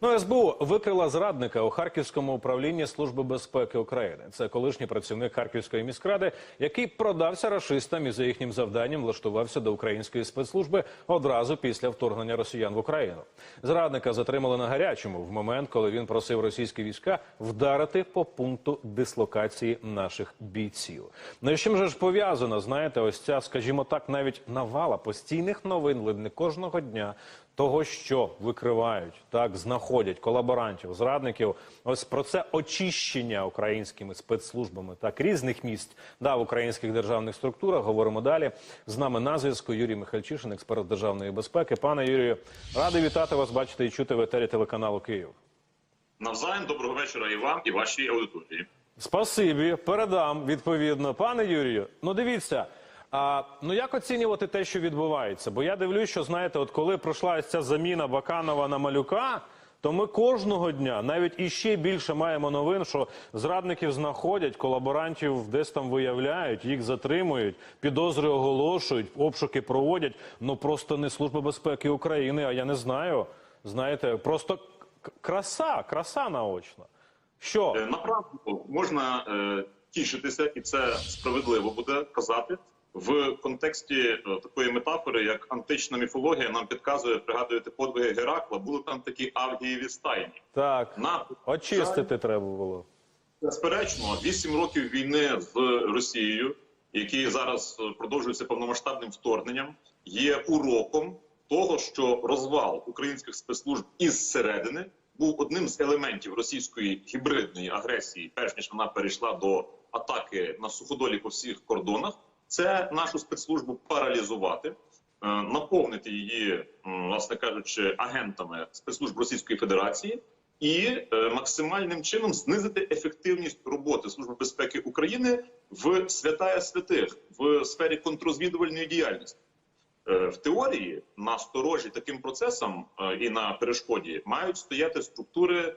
Ну, СБУ викрила зрадника у Харківському управлінні Служби безпеки України. Це колишній працівник Харківської міськради, який продався рашистам і за їхнім завданням влаштувався до української спецслужби одразу після вторгнення росіян в Україну. Зрадника затримали на гарячому в момент, коли він просив російські війська вдарити по пункту дислокації наших бійців. Ну і чим же ж пов'язано, знаєте, ось ця, скажімо так, навіть навала постійних новин ледь не кожного дня того, що викривають, так знаходять колаборантів, зрадників. Ось про це очищення українськими спецслужбами так різних місць да, в українських державних структурах. Говоримо далі. З нами на зв'язку Юрій Михальчишин, експерт державної безпеки. Пане Юрію, радий вітати вас, бачити і чути в етері телеканалу Київ. Навзаєм доброго вечора і вам, і вашій аудиторії. Спасибі, передам відповідно. Пане Юрію, ну дивіться. А ну як оцінювати те, що відбувається? Бо я дивлюсь, що знаєте, от коли пройшла ця заміна Баканова на малюка, то ми кожного дня навіть іще більше маємо новин, що зрадників знаходять, колаборантів десь там виявляють, їх затримують, підозри оголошують, обшуки проводять. Ну просто не служба безпеки України, а я не знаю. Знаєте, просто краса, краса наочна. Що? Е, Направду можна е, тішитися, і це справедливо буде казати в контексті е, такої метафори, як антична міфологія нам підказує, пригадуєте подвиги Геракла, були там такі авгієві стайні. Так, На очистити треба було. Безперечно, вісім років війни з Росією, які зараз е, продовжуються повномасштабним вторгненням, є уроком того, що розвал українських спецслужб із середини був одним з елементів російської гібридної агресії, перш ніж вона перейшла до атаки на суходолі по всіх кордонах. Це нашу спецслужбу паралізувати, е, наповнити її, власне кажучи, агентами спецслужб Російської Федерації і е, максимальним чином знизити ефективність роботи Служби безпеки України в святая святих в сфері контрозвідувальної діяльності. Е, В теорії на сторожі таким процесам і на перешкоді мають стояти структури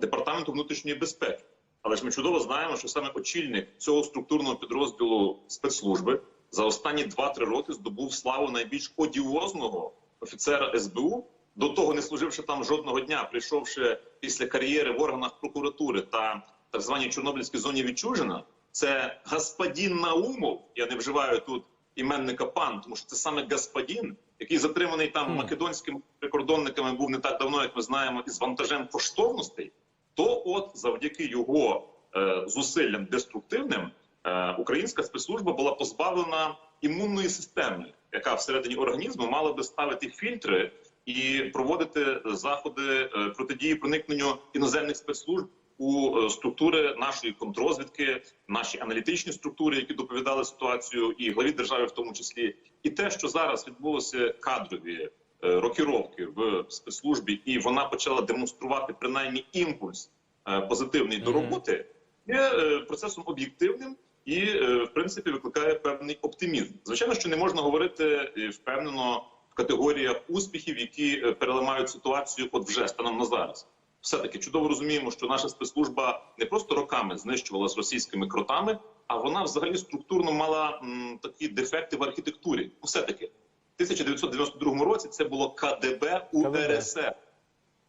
департаменту внутрішньої безпеки. Але ж ми чудово знаємо, що саме очільник цього структурного підрозділу спецслужби за останні 2-3 роки здобув славу найбільш одіозного офіцера СБУ, до того не служивши там жодного дня, прийшовши після кар'єри в органах прокуратури та так званій Чорнобильській зоні відчужена. Це господин Наумов. Я не вживаю тут іменника пан, тому що це саме господин, який затриманий там македонськими прикордонниками був не так давно, як ми знаємо, із вантажем коштовностей. То, от завдяки його е, зусиллям деструктивним, е, українська спецслужба була позбавлена імунної системи, яка всередині організму мала би ставити фільтри і проводити заходи е, протидії проникненню іноземних спецслужб у структури нашої контрозвідки, наші аналітичні структури, які доповідали ситуацію, і главі держави, в тому числі, і те, що зараз відбулося кадрові рокіровки в спецслужбі, і вона почала демонструвати принаймні імпульс е, позитивний до роботи, є е, процесом об'єктивним. І е, в принципі викликає певний оптимізм. Звичайно, що не можна говорити е, впевнено в категоріях успіхів, які е, переламають ситуацію, от вже станом на зараз. Все таки чудово розуміємо, що наша спецслужба не просто роками знищувалась російськими кротами, а вона взагалі структурно мала м, такі дефекти в архітектурі. Все таки, 1992 році це було КДБ УРСР,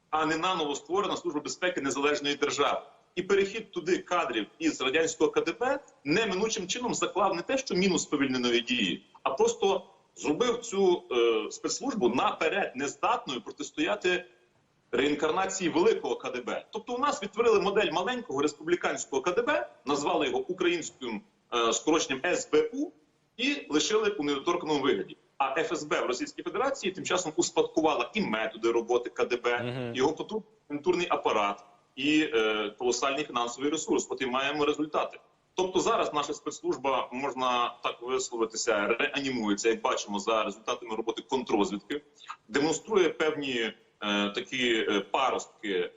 а не наново створена служба безпеки незалежної держави. І перехід туди кадрів із радянського КДБ неминучим чином заклав не те, що мінус повільненої дії, а просто зробив цю е, спецслужбу наперед нездатною протистояти реінкарнації великого КДБ. Тобто, у нас відтворили модель маленького республіканського КДБ, назвали його українським е, скороченням СБУ і лишили у недоторканому вигляді. А ФСБ в Російській Федерації тим часом успадкувала і методи роботи КДБ, і його агентурний апарат, і е, колосальний фінансовий ресурс. От і маємо результати. Тобто зараз наша спецслужба можна так висловитися, реанімується, як бачимо за результатами роботи контрозвідки, демонструє певні е, такі е, паростки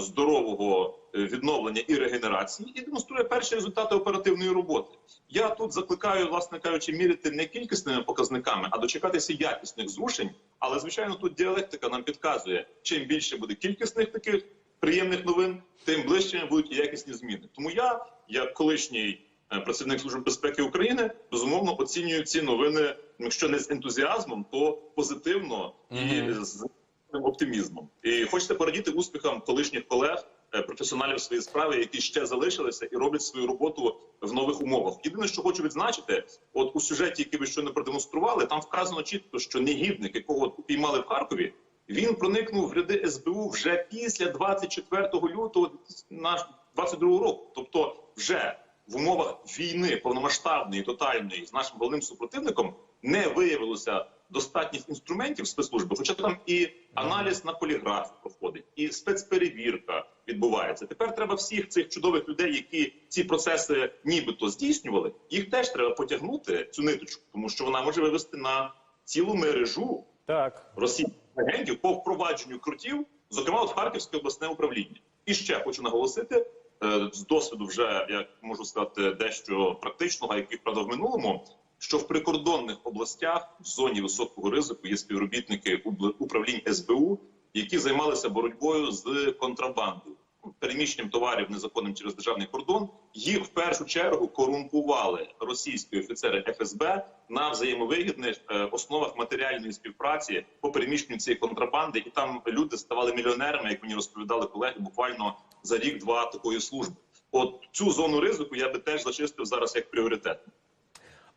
здорового е, відновлення і регенерації, і демонструє перші результати оперативної роботи. Я тут закликаю, власне кажучи, міряти не кількісними показниками, а дочекатися якісних зрушень. Але звичайно, тут діалектика нам підказує, чим більше буде кількісних таких приємних новин, тим ближчими будуть і якісні зміни. Тому я, як колишній е, працівник служби безпеки України, безумовно оцінюю ці новини, якщо не з ентузіазмом, то позитивно і Мгм. з надзвичайним оптимізмом. І хочете порадіти успіхам колишніх колег, е, професіоналів своєї справи, які ще залишилися і роблять свою роботу в нових умовах. Єдине, що хочу відзначити, от у сюжеті, який ви щойно продемонстрували, там вказано чітко, що негідник, якого от упіймали в Харкові, він проникнув в ряди СБУ вже після 24 лютого на 22 року. Тобто, вже в умовах війни повномасштабної, тотальної з нашим головним супротивником не виявилося достатніх інструментів спецслужби, хоча там і аналіз на поліграф проходить, і спецперевірка відбувається. Тепер треба всіх цих чудових людей, які ці процеси нібито здійснювали, їх теж треба потягнути цю ниточку, тому що вона може вивести на цілу мережу Так. російських агентів по впровадженню крутів, зокрема от Харківське обласне управління. І ще хочу наголосити е, з досвіду, вже як можу сказати, дещо практичного, який правда в минулому. Що в прикордонних областях в зоні високого ризику є співробітники управлінь СБУ, які займалися боротьбою з контрабандою, переміщенням товарів незаконним через державний кордон. Їх в першу чергу корумпували російські офіцери ФСБ на взаємовигідних е, основах матеріальної співпраці по переміщенню цієї контрабанди, і там люди ставали мільйонерами, як мені розповідали колеги, буквально за рік-два такої служби. От цю зону ризику я би теж зачистив зараз як пріоритетну.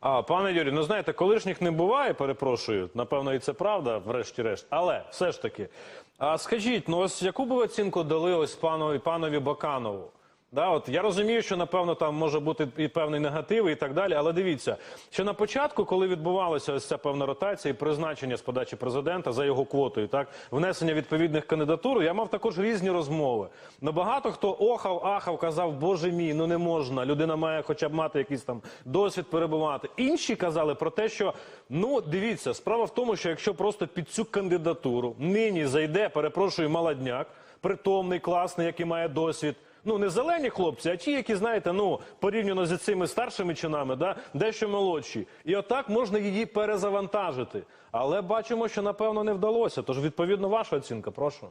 А, пане Юрію, ну знаєте, колишніх не буває, перепрошую. Напевно, і це правда, врешті-решт. Але все ж таки, а скажіть, ну ось яку б ви оцінку дали ось панові панові Баканову? Да, от я розумію, що напевно там може бути і певний негатив, і так далі. Але дивіться, що на початку, коли відбувалася ось ця певна ротація і призначення з подачі президента за його квотою, так внесення відповідних кандидатур, я мав також різні розмови. Ну багато хто охав, ахав, казав, боже мій, ну не можна. Людина має хоча б мати якийсь там досвід перебувати. Інші казали про те, що ну дивіться, справа в тому, що якщо просто під цю кандидатуру нині зайде, перепрошую, молодняк, притомний, класний, який має досвід. Ну, не зелені хлопці, а ті, які, знаєте, ну, порівняно з цими старшими чинами, да, дещо молодші. І отак можна її перезавантажити. Але бачимо, що напевно не вдалося. Тож, відповідно, ваша оцінка, прошу.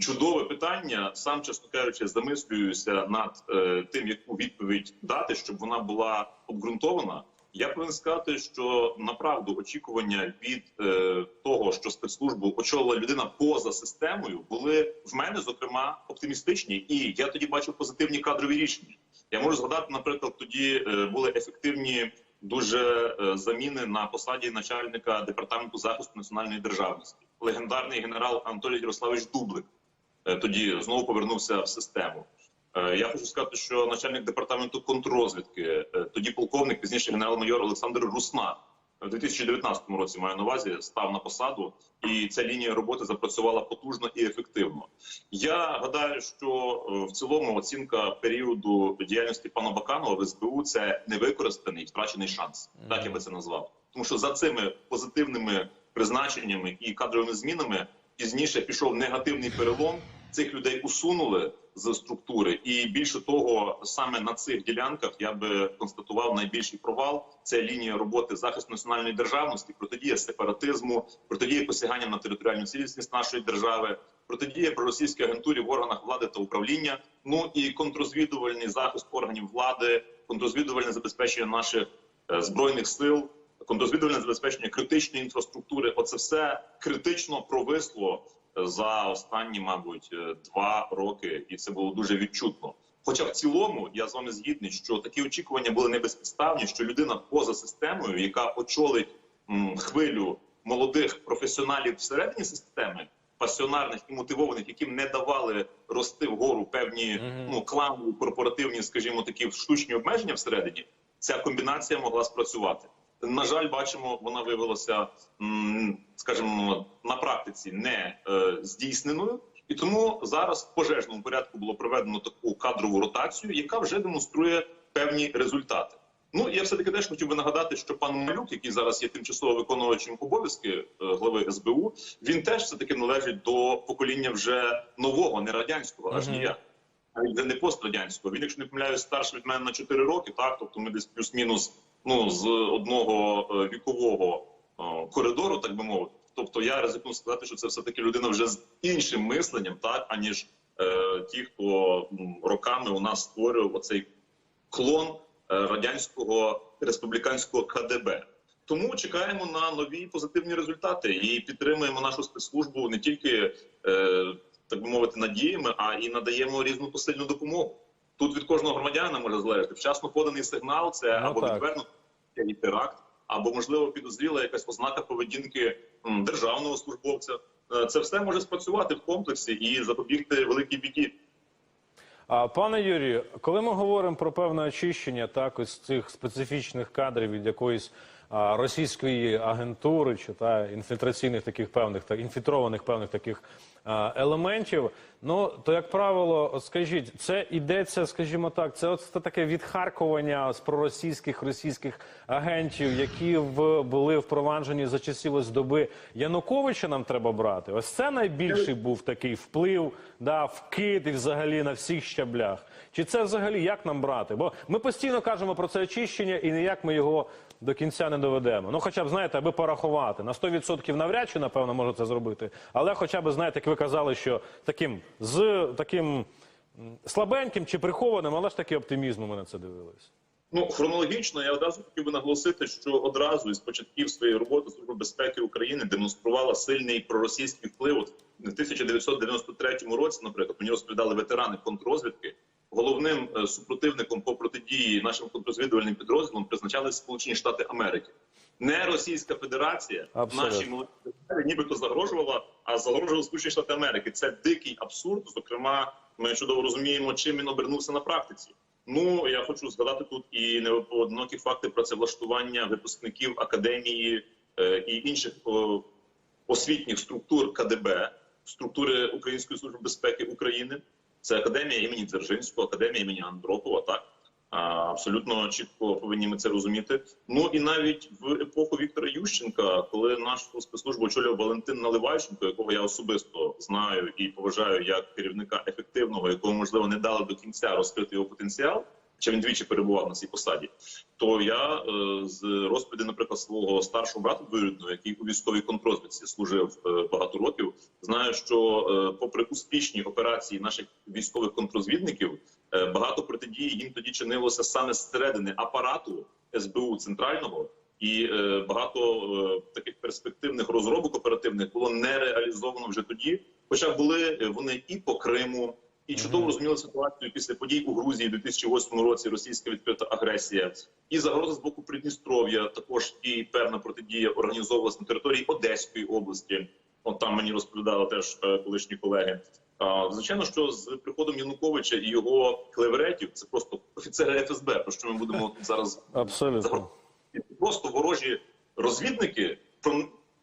Чудове питання. Сам, чесно кажучи, замислююся над е, тим, яку відповідь дати, щоб вона була обґрунтована. Я повинен сказати, що направду очікування від е, того, що спецслужбу очолила людина поза системою, були в мене зокрема оптимістичні, і я тоді бачив позитивні кадрові рішення. Я можу згадати, наприклад, тоді е, були ефективні дуже е, заміни на посаді начальника департаменту захисту національної державності. Легендарний генерал Анатолій Ярославович Дублик е, тоді знову повернувся в систему. Е, Я хочу сказати, що начальник департаменту контррозвідки, е, тоді полковник, пізніше генерал-майор Олександр Русна, в 2019 році маю на увазі, став на посаду, і ця лінія роботи запрацювала потужно і ефективно. Я гадаю, що е, в цілому оцінка періоду діяльності пана Баканова в СБУ це невикористаний втрачений шанс. Так я би це назвав. Тому що за цими позитивними призначеннями і кадровими змінами пізніше пішов негативний перелом. Цих людей усунули з структури, і більше того, саме на цих ділянках я би констатував найбільший провал. Це лінія роботи захисту національної державності, протидія сепаратизму, протидія посяганням на територіальну цілісність нашої держави, протидія проросійській агентурі в органах влади та управління. Ну і контррозвідувальний захист органів влади, контррозвідувальне забезпечення наших е, збройних сил, контррозвідувальне забезпечення критичної інфраструктури. Оце все критично провисло за останні, мабуть, е, два роки, і це було дуже відчутно. Хоча в цілому я з вами згідний, що такі очікування були не безпідставні, що людина поза системою, яка очолить м, хвилю молодих професіоналів всередині системи, пасіонарних і мотивованих, яким не давали рости вгору певні ну кланові, корпоративні, скажімо, такі штучні обмеження всередині, ця комбінація могла спрацювати. На жаль, бачимо, вона виявилася, скажімо, на практиці не е, здійсненою, і тому зараз в пожежному порядку було проведено таку кадрову ротацію, яка вже демонструє певні результати. Ну і я все таки теж хотів би нагадати, що пан Малюк, який зараз є тимчасово виконувачем обов'язки е, глави СБУ, він теж все таки належить до покоління вже нового, не радянського, аж ніяк. Вже не пострадянського. Він, якщо не помиляюсь, старший від мене на 4 роки, так тобто ми десь плюс-мінус ну з одного е, вікового е, коридору, так би мовити. Тобто я ризикну сказати, що це все таки людина вже з іншим мисленням, так аніж е, ті, хто роками у нас створював оцей клон е, радянського республіканського КДБ. Тому чекаємо на нові позитивні результати і підтримуємо нашу спецслужбу не тільки е, так би мовити надіями, а і надаємо різну посильну допомогу. Тут від кожного громадянина може залежати вчасно поданий сигнал. Це Ну, або так. відвернуто теракт, або можливо підозріла якась ознака поведінки державного службовця. Е, Це все може спрацювати в комплексі і запобігти великій біді. А пане Юрію, коли ми говоримо про певне очищення так ось цих специфічних кадрів від якоїсь а, російської агентури чи та інфільтраційних таких певних та інфільтрованих певних таких елементів, ну то як правило, скажіть, це йдеться, скажімо так, це от це таке відхаркування з проросійських російських агентів, які в були впроваджені за часів ось доби Януковича. Нам треба брати. Ось це найбільший був такий вплив, да, вкид і взагалі на всіх щаблях. Чи це взагалі як нам брати? Бо ми постійно кажемо про це очищення, і ніяк ми його до кінця не доведемо. Ну, хоча б знаєте, аби порахувати на 100% навряд чи напевно може це зробити, але хоча б знаєте, як ви казали, що таким з таким слабеньким чи прихованим, але ж таки оптимізмом ми на це дивились. Ну хронологічно я одразу хотів би наголосити, що одразу із початків своєї роботи Служба безпеки України демонструвала сильний проросійський вплив. В 1993 році, наприклад, мені розповідали ветерани контррозвідки. Головним е, супротивником по протидії нашим контррозвідувальним підрозділам призначали Сполучені Штати Америки. Не Російська Федерація Абсолютно. нашій молоді нібито загрожувала, а загрожували Сполучені Штати Америки. Це дикий абсурд. Зокрема, ми чудово розуміємо, чим він обернувся на практиці. Ну я хочу згадати тут і неоднокі факти працевлаштування випускників академії е, і інших о, освітніх структур КДБ, структури Української служби безпеки України. Це академія імені Дзержинського, академія імені Андропова. Так абсолютно чітко повинні ми це розуміти. Ну і навіть в епоху Віктора Ющенка, коли нашу спецслужбу очолював Валентин Наливайченко, якого я особисто знаю і поважаю як керівника ефективного, якого можливо не дали до кінця розкрити його потенціал. Чи він двічі перебував на цій посаді? То я е, з розповіді, наприклад, свого старшого брата двоюрідного, який у військовій контрозвідці служив е, багато років, знаю, що е, попри успішні операції наших військових контрозвідників, багато протидії їм тоді чинилося саме зсередини апарату СБУ центрального, і багато таких перспективних розробок оперативних було не реалізовано вже тоді. Хоча були вони і по Криму, і чудово розуміли ситуацію після подій у Грузії у 2008 році. Російська відкрита агресія і загроза з боку Придністров'я. Також і певна протидія організовувалась на території Одеської області. От там мені розповідали теж е, колишні колеги. А, звичайно, що з приходом Януковича і його клеверетів це просто офіцери ФСБ. Про що ми будемо зараз Абсолютно. просто ворожі розвідники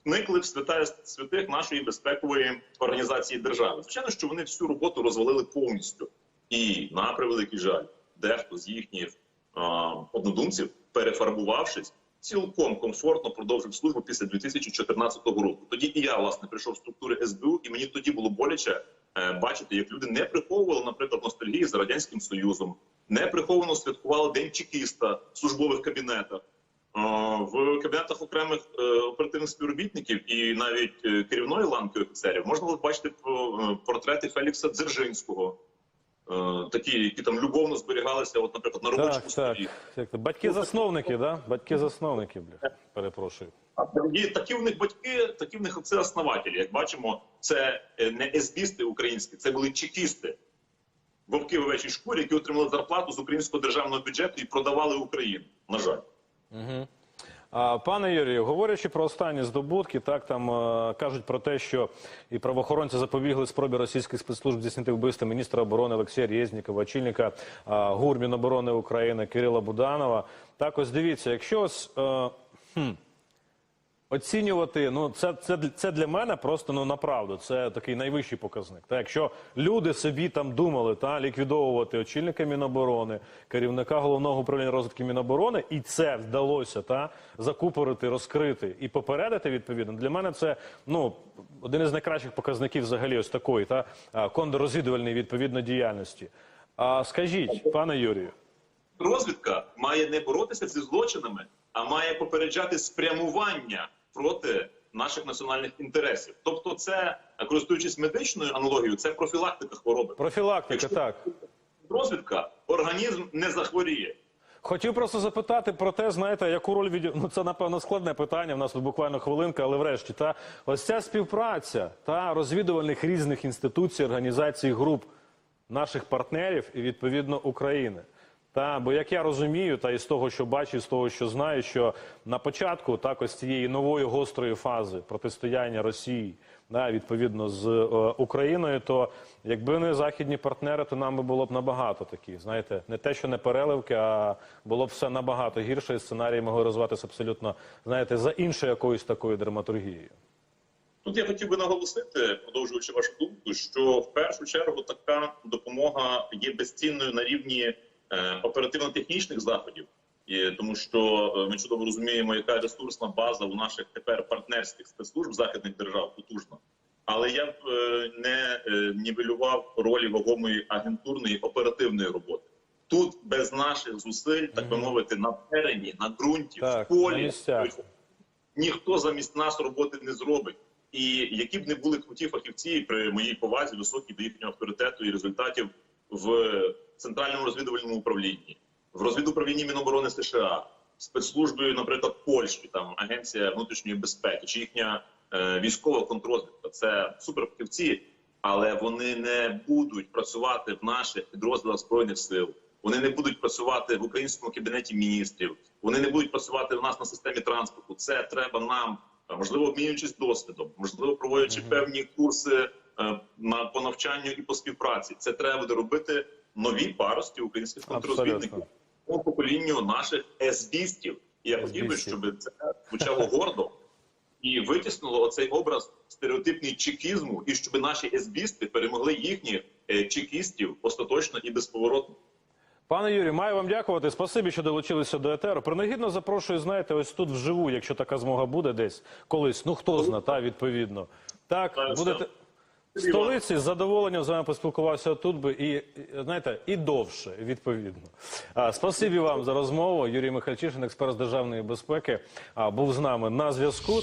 проникли в свята святих нашої безпекової організації держави. Звичайно, що вони всю роботу розвалили повністю, і на превеликий жаль, дехто з їхніх а, однодумців, перефарбувавшись, цілком комфортно продовжив службу після 2014 року. Тоді і я власне прийшов в структури СБУ, і мені тоді було боляче е, бачити, як люди не приховували, наприклад, ностальгії за радянським союзом, не приховано святкували день чекіста в службових кабінетах. А, В кабінетах окремих е, оперативних співробітників і навіть е, керівної ланки офіцерів можна було бачити е, портрети Фелікса Дзержинського, е, такі, які там любовно зберігалися, от, наприклад, на робочому Так, так. то, Батьки-засновники, да? Батьки-засновники, бля. Перепрошую. І такі в них батьки, такі в них це основателі. Як бачимо, це е, не есбісти українські, це були чекісти. Вовки в овечій шкурі, які отримали зарплату з українського державного бюджету і продавали Україну. На жаль. А, Пане Юрію, говорячи про останні здобутки, так там е, кажуть про те, що і правоохоронці запобігли спробі російських спецслужб здійснити вбивство міністра оборони Олексія Рєзнікова, очільника е, ГУР Міноборони України Кирила Буданова. Так ось дивіться, якщо ось, е, хм, оцінювати, ну це, це, це для мене просто ну направду. Це такий найвищий показник. Та якщо люди собі там думали та ліквідовувати очільника Міноборони, керівника головного управління розвитку Міноборони, і це вдалося та закупорити, розкрити і попередити відповідно. Для мене це ну один із найкращих показників взагалі ось такої та а, контррозвідувальної відповідно діяльності. А скажіть, пане Юрію. розвідка має не боротися зі злочинами, а має попереджати спрямування проти наших національних інтересів. Тобто, це користуючись медичною аналогією, це профілактика хвороби. Профілактика, Якщо- так. Розвідка організм не захворіє. Хотів просто запитати про те, знаєте, яку роль від... ну це напевно складне питання. В нас тут буквально хвилинка, але врешті та ось ця співпраця та розвідувальних різних інституцій, організацій, груп наших партнерів і відповідно України. Та бо як я розумію, та із того, що бачу, з того, що знаю, що на початку так ось цієї нової гострої фази протистояння Росії, да, відповідно з е, Україною, то якби не західні партнери, то нам би було б набагато такі, знаєте, не те, що не переливки, а було б все набагато гірше, і сценарії могли розвиватися абсолютно, знаєте, за іншою якоюсь такою драматургією. Тут я хотів би наголосити, продовжуючи вашу думку, що в першу чергу така допомога є безцінною на рівні оперативно-технічних заходів, і, тому що е, ми чудово розуміємо, яка ресурсна база у наших тепер партнерських спецслужб західних держав потужна. Але я б е, не е, нівелював ролі вагомої агентурної оперативної роботи. Тут без наших зусиль, так би мовити, на терені, на ґрунті, в полі ніхто замість нас роботи не зробить. І які б не були круті фахівці при моїй повазі, високій до їхнього авторитету і результатів в центральному розвідувальному управлінні, в розвідуправлінні Міноборони США, спецслужби, наприклад, Польщі, там агенція внутрішньої безпеки чи їхня е, військова контрозвідка. Це суперфахівці, але вони не будуть працювати в наших підрозділах збройних сил. Вони не будуть працювати в українському кабінеті міністрів. Вони не будуть працювати в нас на системі транспорту. Це треба нам, е, можливо, обмінюючись досвідом, можливо, проводячи певні курси е, на по навчанню і по співпраці. Це треба буде робити нові парості українських контррозвідників по поколінню наших есбістів. І я хотів би, щоб це звучало гордо і витіснило оцей образ стереотипний чекізму, і щоб наші есбісти перемогли їхніх е, чекістів остаточно і безповоротно. Пане Юрію, маю вам дякувати. Спасибі, що долучилися до етеру. Принагідно запрошую, знаєте, ось тут вживу, якщо така змога буде десь колись. Ну хто зна, та відповідно. Так, будете. Столиці з задоволенням з вами поспілкувався тут би і знаєте, і довше, відповідно. А, спасибі вам за розмову. Юрій Михальчишин, експерт з державної безпеки, а, був з нами на зв'язку.